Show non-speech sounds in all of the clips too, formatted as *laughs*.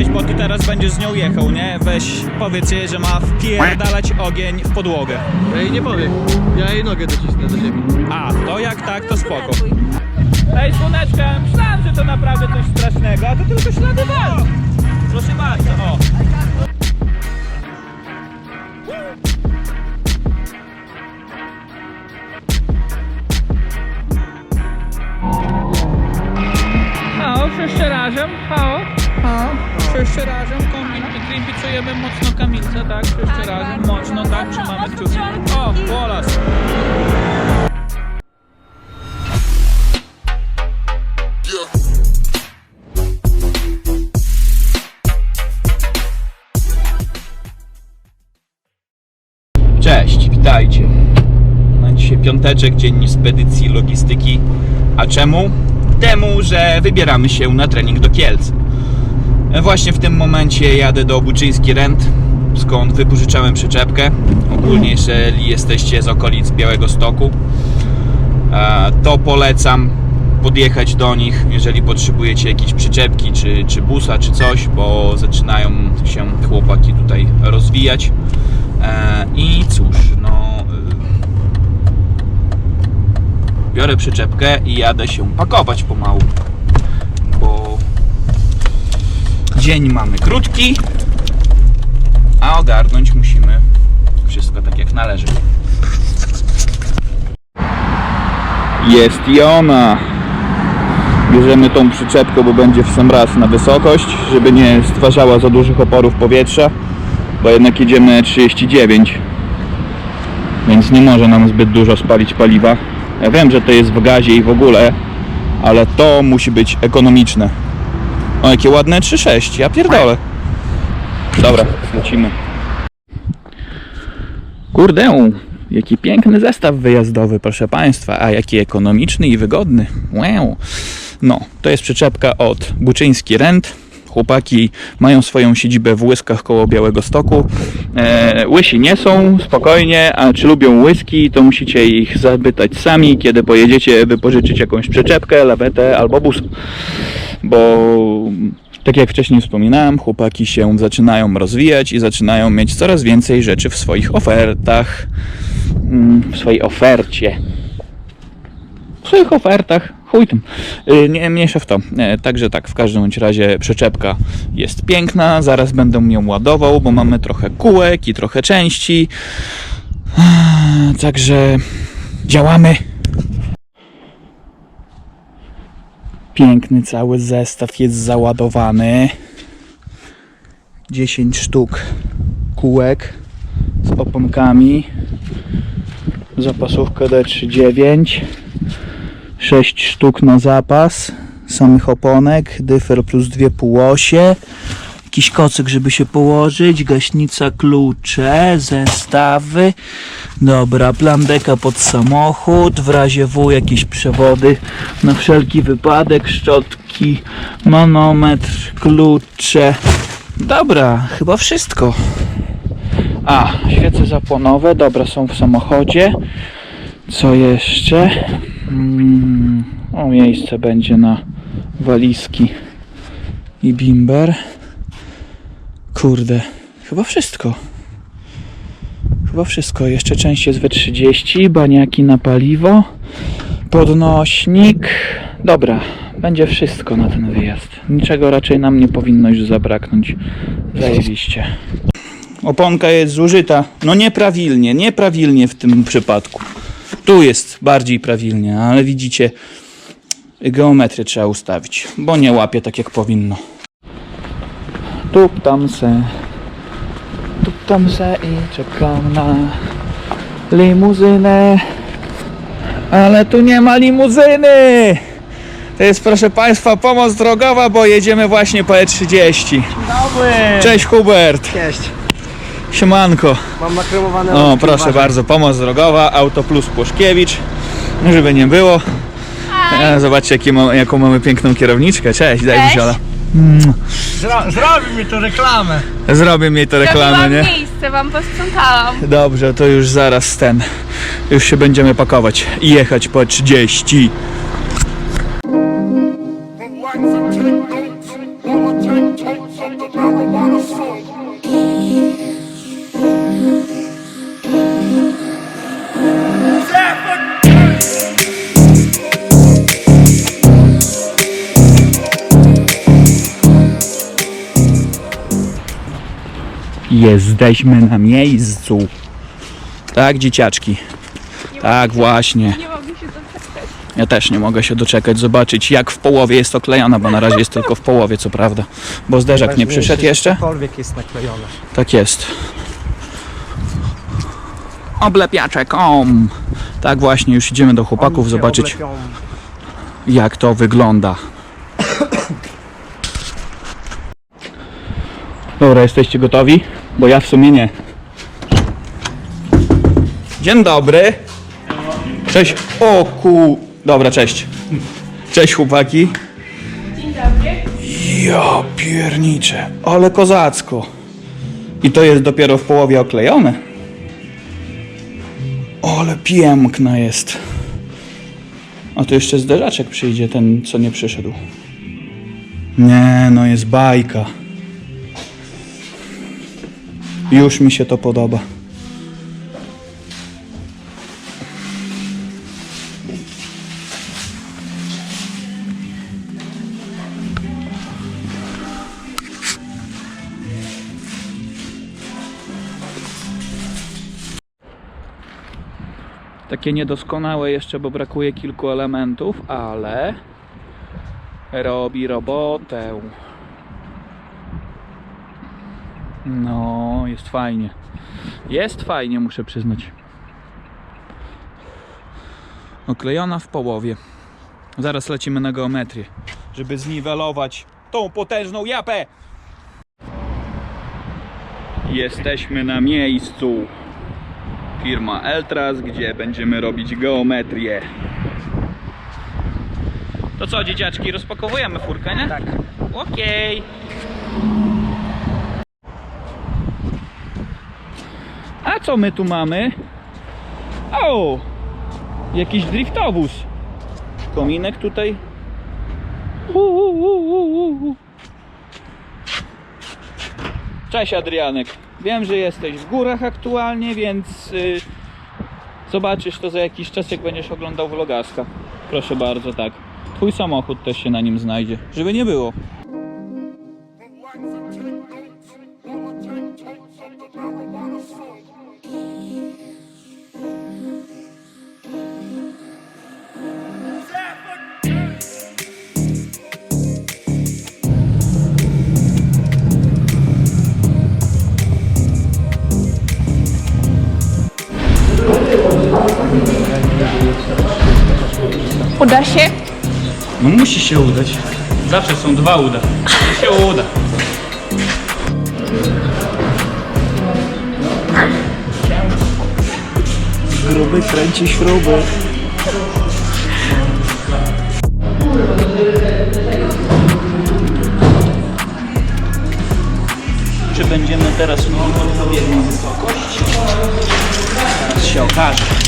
weź, bo ty teraz będziesz z nią jechał, nie? Weź, powiedz jej, że ma wpierdalać ogień w podłogę. Ja jej nie powiem. Ja jej nogę docisnę do ziemi. A, to jak tak, to spoko. Ej, słoneczka, myślałem, że to naprawdę coś strasznego, a to tylko ślady walki. Proszę bardzo, o. Hao, wszyscy razem, hao, hao, wszyscy razem, klimpicujemy mocno kamilce, tak, wszyscy razem, mocno, tak, trzymamy kciuki. O. Cześć, witajcie. Na dzisiaj piąteczek, dzień spedycji logistyki. A czemu? Temu, że wybieramy się na trening do Kielc. E, Właśnie w tym momencie jadę do Buczyński Rent, skąd wypożyczałem przyczepkę. Ogólnie, jeżeli jesteście z okolic Białego Stoku, e, to polecam podjechać do nich, jeżeli potrzebujecie jakiejś przyczepki, czy, czy busa, czy coś, bo zaczynają się chłopaki tutaj rozwijać. E, I cóż, no. Biorę przyczepkę i jadę się pakować pomału. Bo dzień mamy krótki, a ogarnąć musimy wszystko tak jak należy. Jest i ona. Bierzemy tą przyczepkę, bo będzie w sam raz na wysokość, żeby nie stwarzała za dużych oporów powietrza bo jednak jedziemy 39 więc nie może nam zbyt dużo spalić paliwa ja wiem, że to jest w gazie i w ogóle ale to musi być ekonomiczne o jakie ładne 3,6 ja pierdolę dobra, lecimy kurde jaki piękny zestaw wyjazdowy proszę Państwa a jaki ekonomiczny i wygodny wow. no, to jest przyczepka od Buczyński Rent Chłopaki mają swoją siedzibę w Łyskach koło Białego Stoku. E, łysi nie są, spokojnie, a czy lubią łyski, to musicie ich zapytać sami, kiedy pojedziecie wypożyczyć jakąś przyczepkę, lawetę albo bus. Bo tak jak wcześniej wspominałem, chłopaki się zaczynają rozwijać i zaczynają mieć coraz więcej rzeczy w swoich ofertach. Mm, W swojej ofercie w swoich ofertach. Chuj tym. Y, Nie mniejsza w to. E, Także tak, w każdym razie przyczepka jest piękna. Zaraz będę ją ładował, bo mamy trochę kółek i trochę części. Także działamy. Piękny cały zestaw jest załadowany. 10 sztuk kółek z oponkami. Zapasówkę D39. 6 sztuk na zapas samych oponek, dyfer plus dwie półosie, jakiś kocyk, żeby się położyć, gaśnica, klucze, zestawy, dobra, plandeka pod samochód, w razie W jakieś przewody na wszelki wypadek, szczotki, manometr, klucze, dobra, chyba wszystko. A, świece zapłonowe, dobra, są w samochodzie. Co jeszcze? Mm, o, miejsce będzie na walizki i bimber. Kurde, chyba wszystko. Chyba wszystko. Jeszcze część jest we 30, baniaki na paliwo, podnośnik. Dobra, będzie wszystko na ten wyjazd. Niczego raczej nam nie powinno już zabraknąć. Zajebiście. Oponka jest zużyta, no nieprawilnie, nieprawilnie w tym przypadku. Tu jest bardziej prawilnie, ale widzicie, geometrię trzeba ustawić, bo nie łapie tak jak powinno. Tup tam se, tup tam se i czekam na limuzynę, ale tu nie ma limuzyny! To jest proszę Państwa pomoc drogowa, bo jedziemy właśnie po E30. Dobry! Cześć Hubert, Cześć! siemanko. Mam nakremowane O, proszę bardzo, pomoc drogowa, Auto Plus Płoszkiewicz, żeby nie było. E, zobaczcie, jaki ma, jaką mamy piękną kierowniczkę. Cześć, daj mi Cześć. siola. Zro, zrobi mi to reklamę! Zrobię mi to reklamę, nie? miejsce, wam posprzątałam. Dobrze, to już zaraz ten. Już się będziemy pakować i jechać po 30. But wax and take notes, while I take totes Jesteśmy na miejscu. Tak, dzieciaczki. Tak, właśnie. Nie mogę się doczekać. Ja też nie mogę się doczekać, zobaczyć jak w połowie jest oklejona, bo na razie jest tylko w połowie, co prawda. Bo zderzak nie przyszedł jeszcze? Cokolwiek jest naklejone. Tak jest. Oblepiaczek.com Tak właśnie, już idziemy do chłopaków zobaczyć jak to wygląda. Dobra, jesteście gotowi? Bo ja w sumie nie. Dzień dobry. Cześć. O ku... Dobra, cześć. Cześć chłopaki. Dzień dobry. Ja pierniczę, ale kozacko. I to jest dopiero w połowie oklejone. Ale piękna jest. A to jeszcze zderzaczek przyjdzie, ten co nie przyszedł. Nie, no jest bajka. Już mi się to podoba. Takie niedoskonałe jeszcze, bo brakuje kilku elementów, ale robi robotę. No, jest fajnie. Jest fajnie, muszę przyznać. Oklejona w połowie. Zaraz lecimy na geometrię, żeby zniwelować tą potężną japę. Jesteśmy na miejscu firma Eltras, gdzie będziemy robić geometrię. To co, dzieciaczki, rozpakowujemy furkę, nie? Tak. Okej. Co my tu mamy? O! Jakiś driftowóz. Kominek tutaj. Cześć Adrianek. Wiem, że jesteś w górach aktualnie, więc y, zobaczysz to za jakiś czas, jak będziesz oglądał vlogaska. Proszę bardzo, tak. Twój samochód też się na nim znajdzie, żeby nie było. Uda się? No musi się udać. Zawsze są dwa uda. To się uda. Gruby kręci śruby. Czy będziemy teraz mieli odpowiednią wysokość? Teraz się okaże.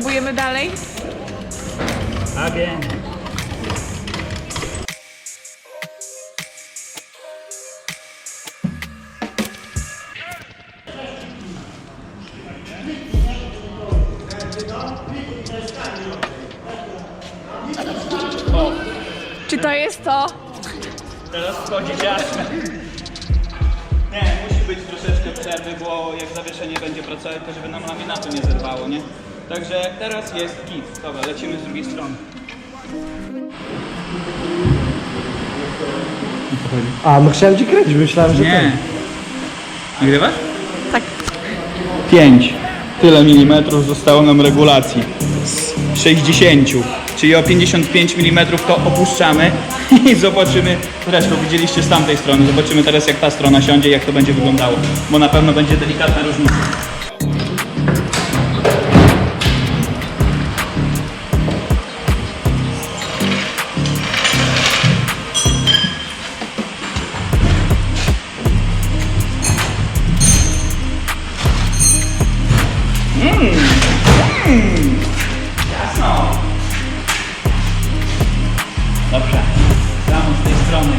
Próbujemy dalej? Again. Czy to jest to? Teraz wchodzi jasne. Nie, musi być troszeczkę przerwy, bo jak zawieszenie będzie pracować, to żeby nam laminatu nie zerwało, nie? Także teraz jest kit. Dobra, lecimy z drugiej strony. A, no chciałem ci kręcić, myślałem, że Nie. ten. Nagrywasz? Tak. 5. Tyle milimetrów zostało nam regulacji. Z 60. Czyli o 55 mm to opuszczamy *laughs* i zobaczymy, zresztą widzieliście z tamtej strony, zobaczymy teraz jak ta strona siądzie, jak to będzie wyglądało, bo na pewno będzie delikatna różnica. Strony.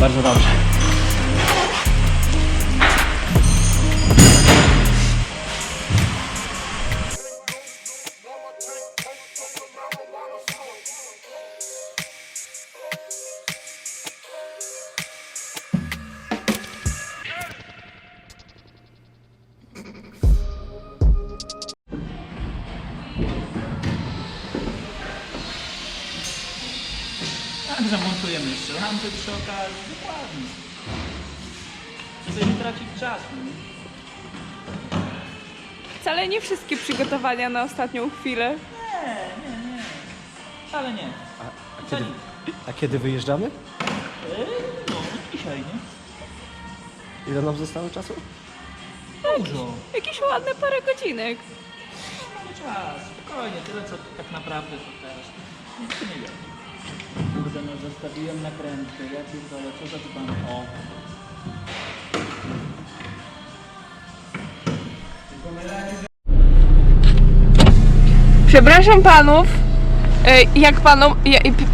Bardzo dobrze. Nie tracić czasu. Wcale nie wszystkie przygotowania na ostatnią chwilę. Ale nie. A kiedy, a kiedy wyjeżdżamy? No, dzisiaj, nie? Ile nam zostało czasu? Dużo. Jakieś ładne parę godzinek. Mamy czas. Spokojnie, tyle co tak naprawdę to teraz. Nic nie wiem. Kurde, no zostawiłem nakrętkę. Ja pierdolę, co za dzban. O. Przepraszam panów. E, Jak panom.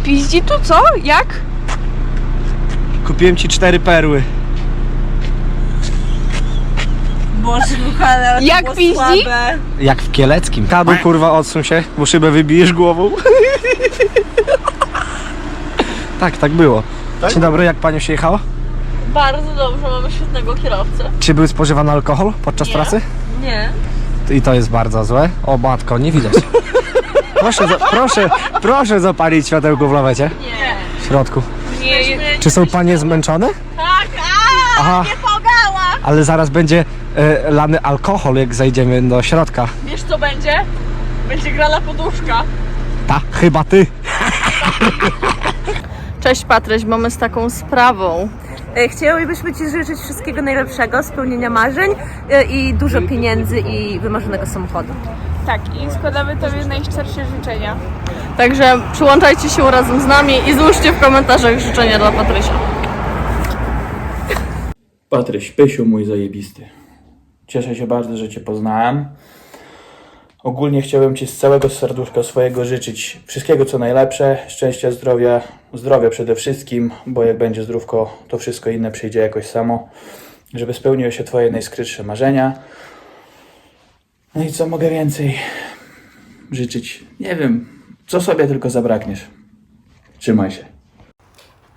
Piździ tu co? Jak? Kupiłem ci cztery perły. Boże, kochane, ale to Jak było piździ? słabe. Jak w Kieleckim. Kadu, kurwa, odsuń się, bo szybę wybijesz głową. *laughs* tak, tak było. Dzień dobry, jak panią się jechało? Bardzo dobrze, mamy świetnego kierowcę. Czy był spożywany alkohol podczas Nie. pracy? Nie. I to jest bardzo złe. O matko, nie widać. *laughs* Proszę, za, proszę, proszę zapalić światełko w lawecie. Nie. W środku. Nie, Czy są panie zmęczone? Tak, a Aha, nie pogała! ale zaraz będzie e, lany alkohol, jak zajdziemy do środka. Wiesz co będzie? Będzie grała poduszka. Ta, chyba ty. Cześć Patryś, mamy z taką sprawą. E, Chcielibyśmy Ci życzyć wszystkiego najlepszego, spełnienia marzeń e, i dużo pieniędzy i wymarzonego samochodu. Tak, i składamy tobie najszczersze życzenia. Także przyłączajcie się razem z nami i złóżcie w komentarzach życzenia dla Patrysia. Patryś, Pysiu mój zajebisty. Cieszę się bardzo, że Cię poznałem. Ogólnie chciałbym Ci z całego serduszka swojego życzyć wszystkiego co najlepsze, szczęścia, zdrowia, zdrowia przede wszystkim, bo jak będzie zdrówko, to wszystko inne przyjdzie jakoś samo, żeby spełniły się Twoje najskrytsze marzenia. No i co mogę więcej życzyć? Nie wiem, co sobie tylko zabrakniesz. Trzymaj się.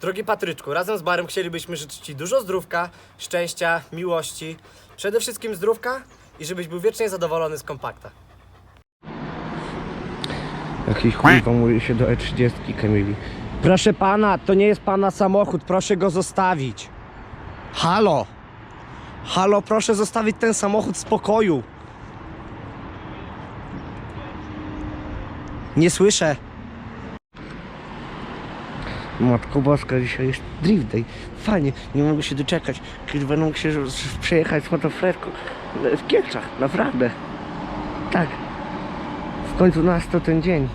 Drogi Patryczku, razem z Barem chcielibyśmy życzyć Ci dużo zdrówka, szczęścia, miłości, przede wszystkim zdrówka i żebyś był wiecznie zadowolony z kompakta. Jakiś kurwa mówi się do E30 Kamili. Proszę pana, to nie jest pana samochód, proszę go zostawić. Halo! Halo, proszę zostawić ten samochód w spokoju. Nie słyszę. Matko Boska, dzisiaj jest drift day. Fajnie, nie mogę się doczekać, kiedy będę mógł się przejechać z motofretką w Kielczach, naprawdę. Tak. Końcu nastał ten dzień.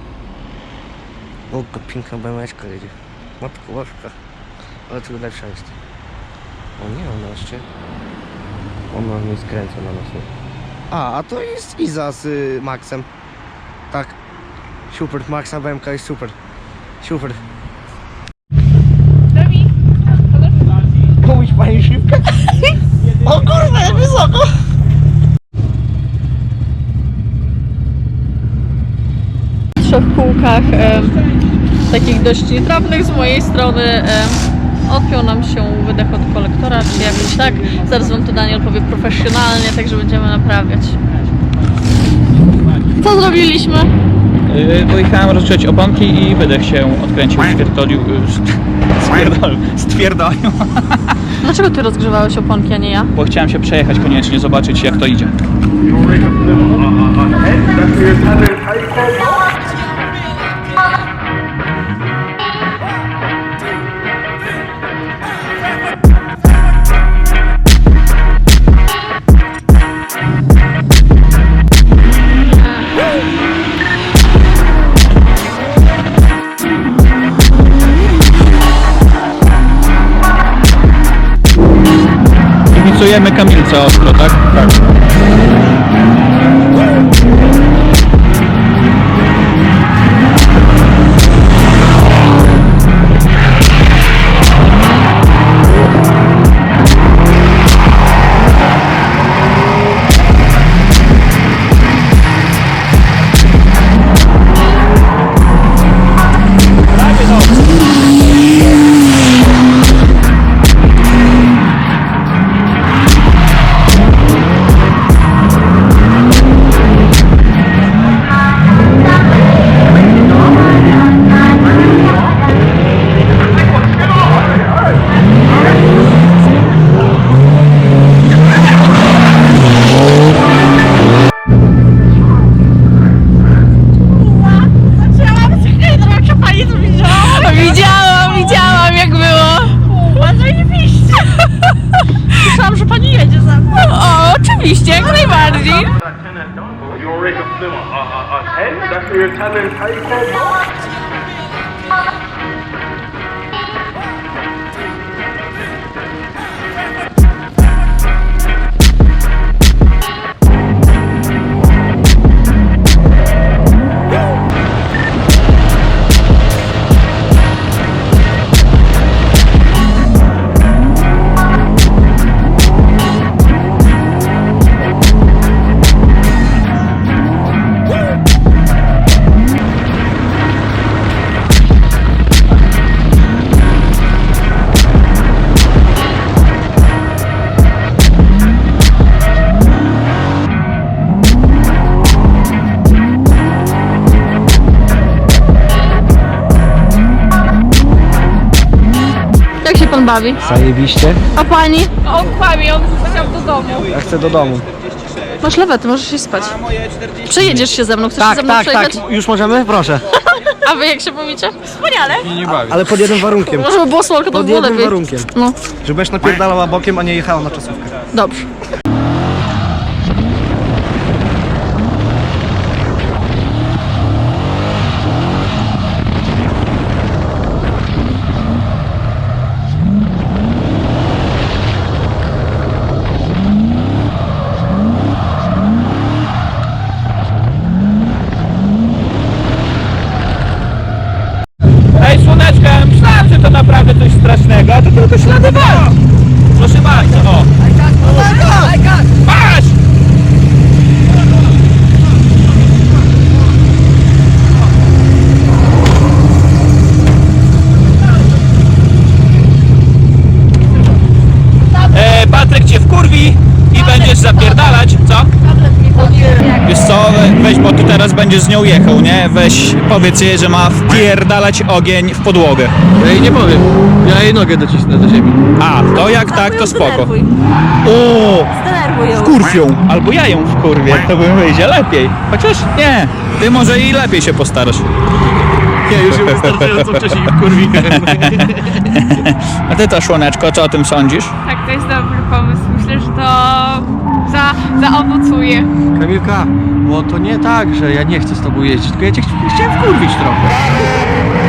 O, piękna BMWczka jedzie. Matko Boska. Ale to lepsza jest. O nie, ona jeszcze... Ona nie skręca na nas. nie? A, a to jest Iza z y, Maxem. Tak. Super, Max na BMK jest super. Super. Dawid, Mówić pani szybko? *laughs* o kurwa, jak wysoko! W trzech kółkach, e, takich dość nietrawnych z mojej strony, e, odpiął nam się wydech od kolektora, czy jakoś tak. Zaraz Wam to Daniel powie profesjonalnie, także będziemy naprawiać. Co zrobiliśmy? Yy, pojechałem rozgrzeć oponki i wydech się odkręcił, stwierdzolił, yy, stwierdzolił, stwierdzolił, Dlaczego Ty rozgrzewałeś oponki, a nie ja? bo chciałem się przejechać koniecznie, zobaczyć jak to idzie. me cambié. He's jangly about it, dude. You a head? That's what you're telling Taiko? Bawi? Zajebiście. A pani? On kłamie, on chciał do domu. Ja chcę do domu. Masz lewety, możesz się spać. Przejedziesz się ze mną, chcesz się Tak, ze mną tak, tak. przejechać? Już możemy? Proszę. *laughs* A wy jak się bawicie? Wspaniale. Ale pod jednym warunkiem. Może by było słonko, to Pod było jednym lepiej. warunkiem. No, Żebyś napierdalała bokiem, a nie jechała na czasówkę. dobrze. Ej, słoneczka, ja myślałem, że to naprawdę coś strasznego, a to tylko ślady walk. Proszę bardzo, o. Masz! E, Patryk cię wkurwi i będziesz zapierdalać, co? Wiesz co, weź, bo ty teraz będziesz z nią jechał, nie? Weź, powiedz jej, że ma wpierdalać ogień w podłogę. Ja jej nie powiem. Ja jej nogę docisnę do ziemi. A, to jak tak, to spoko. Zdenerwuj. O, Zdenerwuj ją. kurwią, albo ja ją wkurwię, to bym wyjdzie lepiej. Chociaż nie, ty może i lepiej się postarasz. Ja już ją wystarczająco wcześniej wkurwiłem. *laughs* A ty to, Słoneczko, co o tym sądzisz? Tak, to jest dobry pomysł. Myślę, że to za, zaowocuje. Kamilka, bo to nie tak, że ja nie chcę z tobą jeździć, tylko ja cię ch- chciałem wkurwić trochę.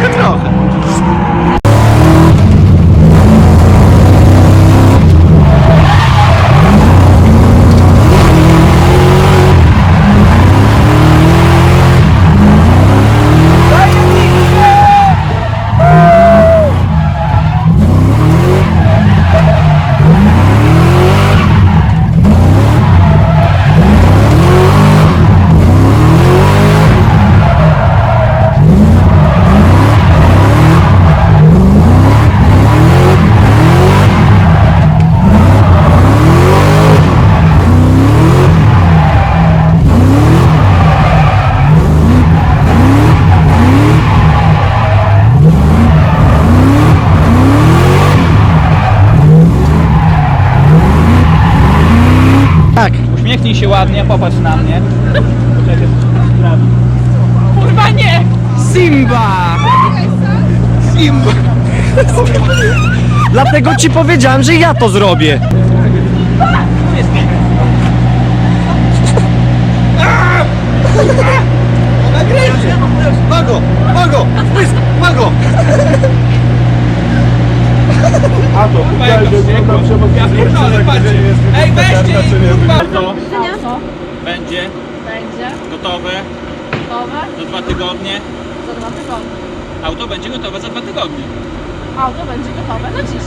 Tylko *laughs* trochę. Tak. Uśmiechnij się ładnie, popatrz na mnie. Kurwa nie! Simba! Simba! *laughs* Dlatego ci powiedziałem, że ja to zrobię. Mago! Mago! Pysk! Mago! Ej, weźcie i bardzo. Będzie Będzie gotowe gotowe za dwa tygodnie. za dwa tygodnie. Auto będzie gotowe za dwa tygodnie. Auto będzie gotowe na dziś. Nie!